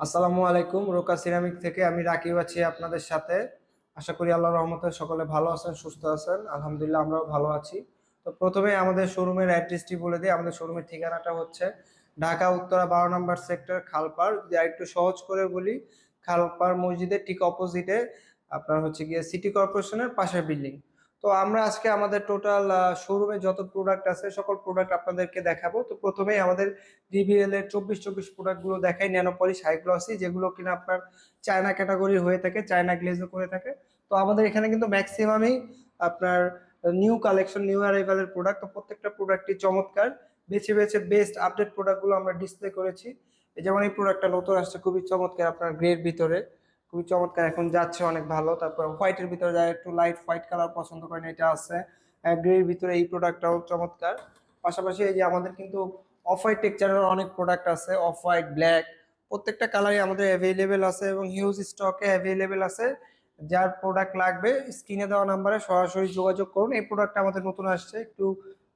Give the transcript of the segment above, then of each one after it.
আসসালামু আলাইকুম, Roca ceramic থেকে আমি রাকিব আছি আপনাদের সাথে। আশা করি আল্লাহ রহমতে সকলে ভালো আছেন, সুস্থ আছেন। আলহামদুলিল্লাহ, আমরাও ভালো আছি। তো প্রথমে আমাদের শোরুমের অ্যাড্রেসটি বলে দিই। আমাদের শোরুমের ঠিকানাটা হচ্ছে ঢাকা উত্তরা বারো নম্বর সেক্টর, খালপাড়। যদি একটু সহজ করে বলি, খালপাড় মসজিদের ঠিক অপোজিটে আপনার হচ্ছে গিয়ে সিটি কর্পোরেশনের পাশের বিল্ডিং। তো আমরা আজকে আমাদের টোটাল শোরুমে যত প্রোডাক্ট আছে, সকল প্রোডাক্ট আপনাদেরকে দেখাবো। তো প্রথমেই আমাদের ডিবিএল এর চব্বিশ চব্বিশ প্রোডাক্টগুলো দেখাই ন্যানোপলিশ হাই গ্লসি যেগুলো কিনা আপনার চায়না ক্যাটাগরি হয়ে থাকে চায়না গ্লেজও করে থাকে। তো আমাদের এখানে কিন্তু ম্যাক্সিমামই আপনার নিউ কালেকশন নিউ অ্যারাইভালের প্রোডাক্ট তো প্রত্যেকটা প্রোডাক্টই চমৎকার। বেছে বেছে বেস্ট আপডেট প্রোডাক্টগুলো আমরা ডিসপ্লে করেছি। যেমন এই প্রোডাক্টটা নতুন আসছে, খুবই চমৎকার আপনার গ্রের ভিতরে। খুবই চমৎকার, এখন যাচ্ছে অনেক ভালো। তারপর হোয়াইটের ভিতরে যারা একটু লাইট হোয়াইট কালার পছন্দ করেন, এটা আছে। গ্রের ভিতরে এই প্রোডাক্টটাও চমৎকার। পাশাপাশি এই যে আমাদের কিন্তু অফ হোয়াইট টেক্সচারের অনেক প্রোডাক্ট আছে অফ হোয়াইট ব্ল্যাক প্রত্যেকটা কালারই আমাদের অ্যাভেলেবেল আছে এবং হিউজ স্টকে অ্যাভেলেবেল আছে। যার প্রোডাক্ট লাগবে স্ক্রিনে দেওয়া নাম্বারে সরাসরি যোগাযোগ করুন। এই প্রোডাক্টটা আমাদের নতুন আসছে, একটু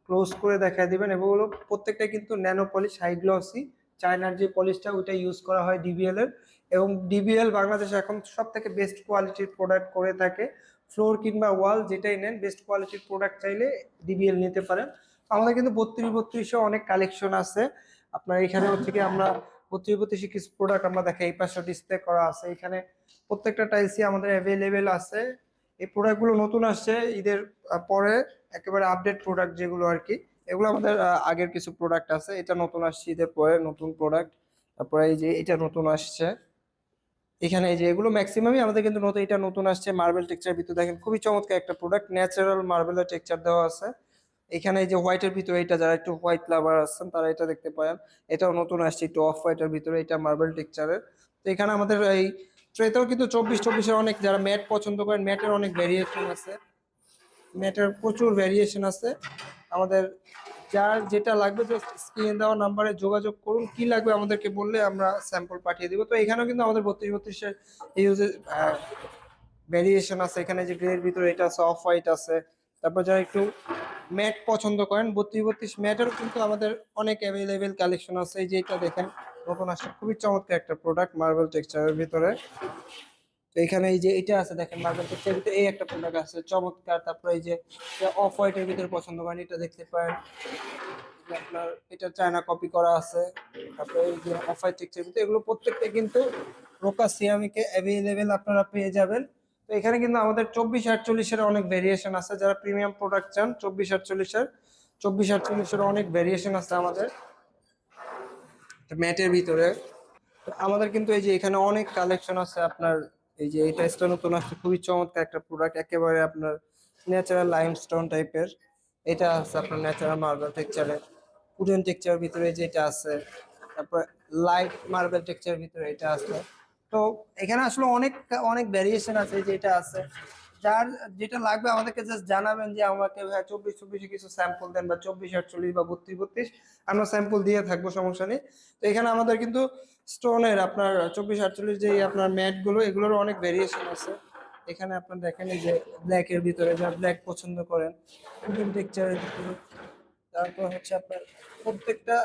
ক্লোজ করে দেখা দিবেন। এগুলো প্রত্যেকটা কিন্তু ন্যানো পলিশ হাই গ্লসি চায়নার যে পলিশটা ওইটা ইউজ করা হয় ডিবিএল এর এবং ডিবিএল বাংলাদেশে এখন সব থেকে বেস্ট কোয়ালিটির প্রোডাক্ট করে থাকে। ফ্লোর কিংবা ওয়াল যেটাই নেন বেস্ট কোয়ালিটির প্রোডাক্ট চাইলে ডিবিএল নিতে পারেন। আমাদের কিন্তু বত্রিশ বত্রিশে অনেক কালেকশন আছে। আপনার এখানে হচ্ছে কি আমরা বত্রিশ বত্রিশে কিছু প্রোডাক্ট আমরা দেখে এই পাশে ডিসপ্লে করা আছে। এখানে প্রত্যেকটা টাইসই আমাদের অ্যাভেলেবেল আছে। এই প্রোডাক্টগুলো নতুন আসছে, ঈদের পরে একেবারে আপডেট প্রোডাক্ট যেগুলো আর কি। এগুলো আমাদের আগের কিছু প্রোডাক্ট আছে। এটা নতুন আসছে ঈদের পরে, নতুন প্রোডাক্ট তারপরে এই যে এটা নতুন আসছে। এখানে এই যে এগুলো ম্যাক্সিমামই আমাদের কিন্তু নতুন, এটা নতুন আসছে মার্বেল টেক্সচার ভিতরে। দেখেন, খুবই চমৎকার একটা প্রোডাক্ট ন্যাচারাল মার্বেলের টেক্সচার দেওয়া আছে। এখানে এই যে হোয়াইটের ভিতরে, এটা যারা একটু হোয়াইট লাভার আছেন, তারা এটা দেখতে পারেন। এটাও নতুন আসছে, একটু অফ হোয়াইটের ভিতরে, এটা মার্বেল টেক্সচারের তো এখানে আমাদের এই ট্রেতেও কিন্তু চব্বিশ চব্বিশের অনেক, যারা ম্যাট পছন্দ করেন ম্যাটের অনেক ভ্যারিয়েশন আছে। ম্যাটের প্রচুর ভ্যারিয়েশন আছে। আমাদের যার যেটা লাগবে জাস্ট স্ক্রিনে দেওয়া নাম্বারে যোগাযোগ করুন। কি লাগবে আমাদেরকে বললে আমরা স্যাম্পল পাঠিয়ে দিব। তো এখানেও কিন্তু আমাদের বত্রিশ বত্রিশের ইউজে ভ্যারিয়েশন আছে। এখানে যে গ্রের ভিতরে এটা আছে অফ হোয়াইট আছে। তারপর যারা একটু ম্যাট পছন্দ করেন বত্রিশ বত্রিশ ম্যাটেরও কিন্তু আমাদের অনেক অ্যাভেলেবেল কালেকশন আছে। এই যে এটা দেখেন, নতুন আসছে। খুবই চমৎকার একটা প্রোডাক্ট মার্বেল টেক্সচারের ভিতরে। তো এখানে এই যে এটা আছে, দেখেন মার্বেল টেক্সচারের ভিতরে এই একটা প্রোডাক্ট আছে, চমৎকার। তারপরে এই যে অফ হোয়াইটের ভিতরে পছন্দ করেন, এটা দেখতে পারেন। আপনার, এটা চায়না কপি করা আছে। তারপরে এই যে অফ হোয়াইট টেক্সচারের ভিতরে, এগুলো প্রত্যেকটা কিন্তু রোকা সিয়ামিকে অ্যাভেলেবেল আপনারা পেয়ে যাবেন। তো এখানে কিন্তু আমাদের চব্বিশ আটচল্লিশের অনেক ভেরিয়েশন আছে। যারা প্রিমিয়াম প্রোডাক্ট চান, চব্বিশ আটচল্লিশের চব্বিশ আটচল্লিশের অনেক ভেরিয়েশন আছে আমাদের। ম্যাটের ভিতরে। আমাদের কিন্তু এই যে এখানে অনেক কালেকশন আছে আপনার এই যে এটা স্টোন নতুন আসছে খুবই চমৎকার একটা প্রোডাক্ট একেবারে আপনার ন্যাচারাল লাইমস্টোন টাইপের এটা আছে আপনার ন্যাচারাল মার্বেল টেক্সচারের উডেন টেক্সচার ভিতরে যেটা আছে, তারপর লাইট মার্বেল টেক্সচার ভিতরে এটা আছে। তো এখানে আসলে অনেক অনেক ভ্যারিয়েশন আছে যেটা আছে। যার যেটা লাগবে আমাদেরকে জাস্ট জানাবেন যে আমাকে ভাই চব্বিশ, চব্বিশে কিছু স্যাম্পল দেন বা চব্বিশ, আটচল্লিশ বা বত্রিশ বত্রিশ, আমরা স্যাম্পল দিয়ে থাকব, সমস্যা নেই। তো এখানে আমাদের কিন্তু স্টোনের আপনার চব্বিশ, আটচল্লিশ যে আপনার ম্যাটগুলো এগুলোর অনেক ভেরিয়েশন আছে। এখানে আপনার দেখেন যে ব্ল্যাক এর ভিতরে যারা ব্ল্যাক পছন্দ করেন টেক্সচারের ভিতরে। তারপর হচ্ছে আপনার প্রত্যেকটা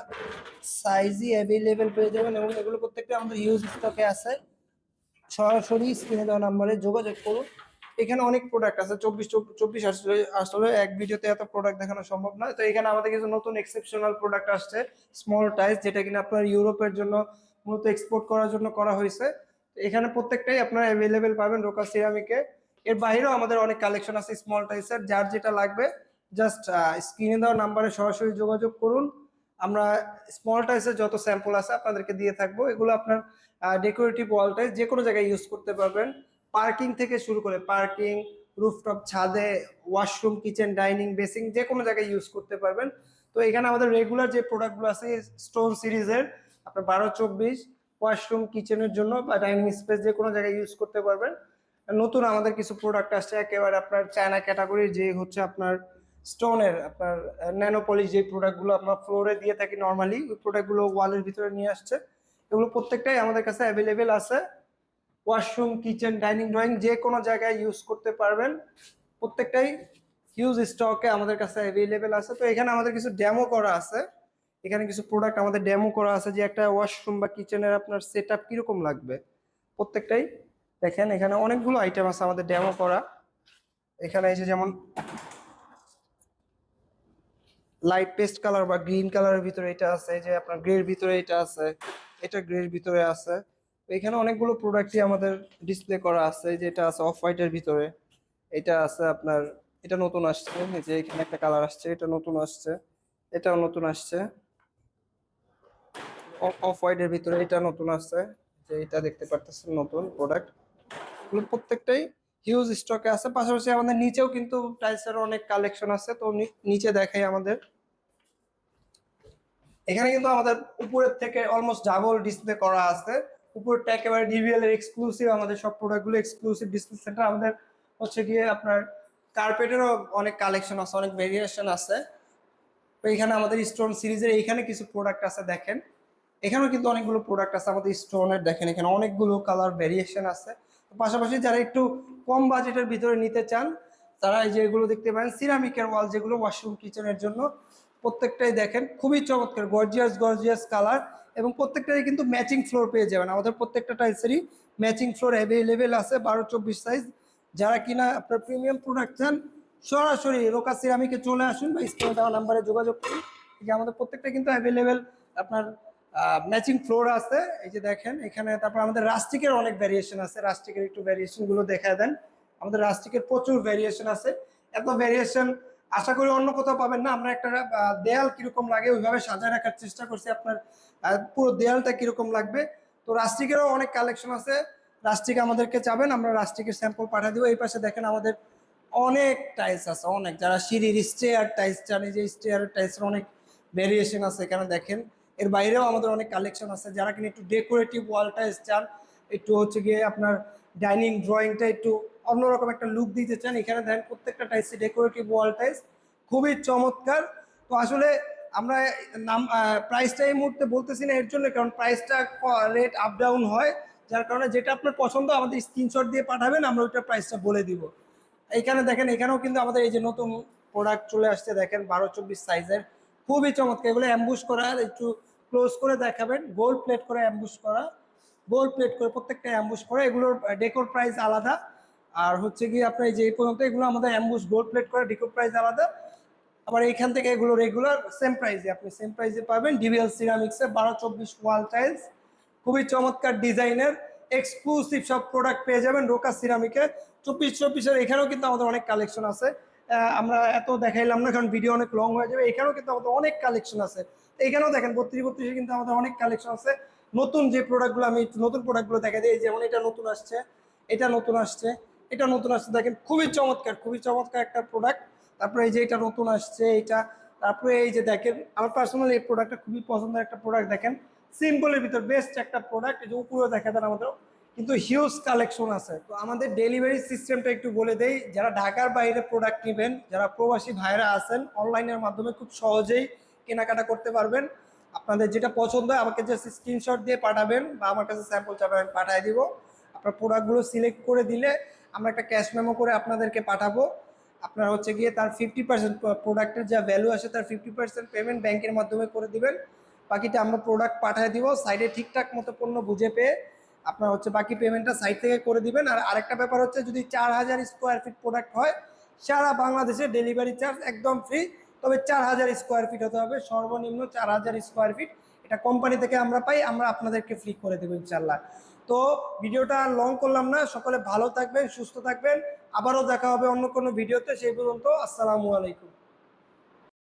সাইজই অ্যাভেলেবেল পেয়ে যাবেন এবং এগুলো প্রত্যেকটা আমাদের ইউজ স্টকে আছে। সরাসরি স্ক্রিনে দেওয়া নাম্বারে যোগাযোগ করুন। এখানে অনেক প্রোডাক্ট আছে। চব্বিশ চব্বিশ আসলে আসলে এক ভিডিওতে এত প্রোডাক্ট দেখানো সম্ভব নয় তো এখানে আমাদের কিছু নতুন এক্সেপশনাল প্রোডাক্ট আসছে স্মল টাইস যেটা কিনা আপনার ইউরোপের জন্য মূলত এক্সপোর্ট করার জন্য করা হয়েছে। এখানে প্রত্যেকটাই আপনারা অ্যাভেলেবেল পাবেন রোকা সিরামিকে। এর বাইরেও আমাদের অনেক কালেকশন আছে স্মল টাইসের যার যেটা লাগবে জাস্ট স্ক্রিনে দেওয়া নাম্বারে সরাসরি যোগাযোগ করুন। আমরা স্মল টাইসের যত স্যাম্পল আছে আপনাদেরকে দিয়ে থাকব। এগুলো আপনার ডেকোরেটিভ ওয়াল টাইস যে কোনো জায়গায় ইউজ করতে পারবেন। পার্কিং থেকে শুরু করে পার্কিং, রুফটপ, ছাদে, ওয়াশরুম, কিচেন, ডাইনিং বেসিং যে কোনো জায়গায় ইউজ করতে পারবেন। তো এখানে আমাদের রেগুলার যে প্রোডাক্টগুলো আছে স্টোন সিরিজের আপনার বারো, চব্বিশ ওয়াশরুম কিচেনের জন্য বা ডাইনিং স্পেস যে কোনো জায়গায় ইউজ করতে পারবেন। নতুন আমাদের কিছু প্রোডাক্ট আসছে, একেবারে আপনার চায়না ক্যাটাগরির যে হচ্ছে আপনার স্টোনের আপনার ন্যানোপলিশ যে প্রোডাক্টগুলো আমরা ফ্লোরে দিয়ে থাকি নর্মালি ওই প্রোডাক্টগুলো ওয়ালের ভিতরে নিয়ে আসছে। এগুলো প্রত্যেকটাই আমাদের কাছে অ্যাভেলেবেল আছে। ওয়াশরুম কিচেন ডাইনিং ড্রয়িং যে কোনো জায়গায় ইউজ করতে পারবেন। প্রত্যেকটাই হিউজ স্টকে আমাদের কাছে অ্যাভেলেবেল আছে। তো এখানে আমাদের কিছু ডেমো করা আছে। এখানে কিছু প্রোডাক্ট আমাদের ডেমো করা আছে যে একটা ওয়াশরুম বা কিচেনের আপনার সেট আপ কীরকম লাগবে। প্রত্যেকটাই দেখেন, এখানে অনেকগুলো আইটেম আছে আমাদের ডেমো করা। এখানে এই যে যেমন লাইট পেস্ট কালার বা গ্রিন কালারের ভিতরে এটা আছে যে আপনার গ্রের ভিতরে এটা আছে, এটা গ্রের ভিতরে আছে। এখানে অনেকগুলো প্রোডাক্টই আমাদের ডিসপ্লে করা আছে এই যে এটা আছে অফ হোয়াইটের ভিতরে। এটা আছে আপনার, এটা নতুন আসছে, এই যে এখানে একটা কালার আসছে, এটা নতুন আসছে, এটাও নতুন আসছে। অফ হোয়াইটের ভিতরে এটা নতুন আসছে, যে এটা দেখতে পারতেছেন নতুন প্রোডাক্ট এগুলো প্রত্যেকটাই হিউজ স্টকে আছে, পাশাপাশি আমাদের নিচেও কিন্তু টাইলসের অনেক কালেকশন আছে, তো নিচে দেখাই আমাদের। এখানে কিন্তু আমাদের উপরের থেকে অলমোস্ট ডাবল ডিসপ্লে করা আছে। উপরটা একেবারে ডিভিএল এর এক্সক্লুসিভ আমাদের সব প্রোডাক্টগুলো এক্সক্লুসিভ ডিসপ্লে সেন্টার আমাদের হচ্ছে গিয়ে আপনার কার্পেটেরও অনেক কালেকশন আছে, অনেক ভেরিয়েশন আছে। তো এখানে আমাদের স্টোন সিরিজের এইখানে কিছু প্রোডাক্ট আছে দেখেন। এখানেও কিন্তু অনেকগুলো প্রোডাক্ট আছে আমাদের স্টোনের দেখেন এখানে অনেকগুলো কালার ভেরিয়েশন আছে। পাশাপাশি যারা একটু কম বাজেটের ভিতরে নিতে চান, তারা এই যে এগুলো দেখতে পারেন সিরামিকের ওয়াল যেগুলো ওয়াশরুম কিচেনের জন্য, প্রত্যেকটাই দেখেন, খুবই চমৎকার গর্জিয়াস গর্জিয়াস কালার এবং প্রত্যেকটাই কিন্তু ম্যাচিং ফ্লোর পেয়ে যাবেন। আমাদের প্রত্যেকটা টাইলসেরই ম্যাচিং ফ্লোর অ্যাভেলেবেল আছে বারো চব্বিশ সাইজ যারা কিনা আপনার প্রিমিয়াম প্রোডাক্ট চান, সরাসরি রোকা সিরামিকে চলে আসুন বা স্ক্রিনে দেওয়া নাম্বারে যোগাযোগ করুন। যে আমাদের প্রত্যেকটা কিন্তু অ্যাভেলেবেল আপনার ম্যাচিং ফ্লোর আছে। এই যে দেখেন, এখানে তারপর আমাদের রাস্টিকের অনেক ভ্যারিয়েশন আছে। রাস্টিকের একটু ভ্যারিয়েশনগুলো দেখা দেন। আমাদের রাস্টিকের প্রচুর ভ্যারিয়েশন আছে। এত ভ্যারিয়েশন আশা করি অন্য কোথাও পাবেন না। আমরা একটা দেয়াল কীরকম লাগে ওইভাবে সাজায় রাখার চেষ্টা করছি। আপনার পুরো দেয়ালটা কীরকম লাগবে। তো রাস্টিকেরও অনেক কালেকশন আছে। রাস্টিক আমাদেরকে চাবেন, আমরা রাস্টিকের স্যাম্পল পাঠিয়ে দিব। এই পাশে দেখেন আমাদের অনেক টাইলস আছে, অনেক। যারা সিঁড়ির স্টেয়ার টাইলস এই যে স্টেয়ার টাইলসের অনেক ভেরিয়েশন আছে এখানে দেখেন। এর বাইরেও আমাদের অনেক কালেকশন আছে। যারা কিনা একটু ডেকোরেটিভ ওয়াল টাইলস চান, একটু হচ্ছে গিয়ে আপনার ডাইনিং ড্রয়িংটা একটু অন্যরকম একটা লুক দিতে চান, এখানে দেখেন প্রত্যেকটা টাইলস ডেকোরেটিভ ওয়াল টাইলস খুবই চমৎকার। তো আসলে আমরা নাম প্রাইসটা এই মুহূর্তে বলতেছি না এর জন্য, কারণ প্রাইসটা রেট আপ ডাউন হয়, যার কারণে যেটা আপনার পছন্দ আমাদের স্ক্রিনশট দিয়ে পাঠাবেন, আমরা ওইটা প্রাইসটা বলে দিব। এখানে দেখেন, এখানেও কিন্তু আমাদের এই যে নতুন প্রোডাক্ট চলে আসছে, দেখেন বারো চব্বিশ সাইজের খুবই চমৎকার, এগুলো অ্যাম্বুশ করা, একটু ক্লোজ করে দেখাবেন গোল্ড প্লেট করে অ্যাম্বুশ করা গোল্ড প্লেট করে প্রত্যেকটা অ্যাম্বুশ করা, এগুলোর ডেকোর প্রাইস আলাদা। আর হচ্ছে কি আপনার যে পর্যন্ত এগুলো আমাদের অ্যাম্বুস গোল্ড প্লেট করে ডেকোর প্রাইস আলাদা। আবার এইখান থেকে এগুলো রেগুলার সেম প্রাইসে আপনি সেম প্রাইসে পাবেন। ডিভিএল সিরামিক্সে বারো চব্বিশ ওয়াল টাইলস খুবই চমৎকার ডিজাইনের এক্সক্লুসিভ সব প্রোডাক্ট পেয়ে যাবেন রোকা সিরামিকে চব্বিশ চব্বিশের এখানেও কিন্তু আমাদের অনেক কালেকশন আছে। আমরা এত দেখাইলাম না, কারণ ভিডিও অনেক লং হয়ে যাবে। এখানেও কিন্তু আমাদের অনেক কালেকশন আছে। এখানেও দেখেন, বত্রিশ বত্রিশে কিন্তু আমাদের অনেক কালেকশন আছে। নতুন যে প্রোডাক্টগুলো আমি নতুন প্রোডাক্টগুলো দেখা দিই যেমন এটা নতুন আসছে, এটা নতুন আসছে। এটা নতুন আসছে। দেখেন, খুবই চমৎকার খুবই চমৎকার একটা প্রোডাক্ট তারপরে এই যে এটা নতুন আসছে এটা তারপরে এই যে দেখেন, আমার পার্সোনালি এই প্রোডাক্টটা খুবই পছন্দের একটা প্রোডাক্ট দেখেন। সিম্পলের ভিতর বেস্ট একটা প্রোডাক্ট যে উপরেও দেখা দেন আমাদের। কিন্তু হিউজ কালেকশন আছে। তো আমাদের ডেলিভারি সিস্টেমটা একটু বলে দেই, যারা ঢাকার বাইরে প্রোডাক্ট নেবেন, যারা প্রবাসী ভাইরা আছেন অনলাইনের মাধ্যমে খুব সহজেই কেনাকাটা করতে পারবেন। আপনাদের যেটা পছন্দ হয়, আমাকে জাস্ট স্ক্রিনশট দিয়ে পাঠাবেন, বা আমার কাছে স্যাম্পল আমি পাঠিয়ে দিব। আপনার প্রোডাক্টগুলো সিলেক্ট করে দিলে আমরা একটা ক্যাশ মেমো করে আপনাদেরকে পাঠাবো। আপনার হচ্ছে গিয়ে তার ফিফটি পার্সেন্ট প্রোডাক্টের যা ভ্যালু আসে তার ফিফটি পার্সেন্ট পেমেন্ট ব্যাংকের মাধ্যমে করে দিবেন। বাকিটা আমরা প্রোডাক্ট পাঠিয়ে দিব সাইডে ঠিকঠাক মতো পণ্য বুঝে পেয়ে আপনার হচ্ছে বাকি পেমেন্টটা সাইড থেকে করে দিবেন। আর আরেকটা ব্যাপার হচ্ছে যদি চার হাজার স্কোয়ার ফিট প্রোডাক্ট হয়, সারা বাংলাদেশে ডেলিভারি চার্জ একদম ফ্রি তবে চার হাজার স্কোয়ার ফিট হতে হবে, সর্বনিম্ন চার হাজার স্কোয়ার ফিট এটা কোম্পানি থেকে আমরা পাই, আমরা আপনাদেরকে ফ্রি করে দেবো ইনশাল্লাহ তো ভিডিওটা লং করলাম না। সকলে ভালো থাকবেন, সুস্থ থাকবেন। আবারও দেখা হবে অন্য কোনো ভিডিওতে। সেই পর্যন্ত আসসালামু আলাইকুম।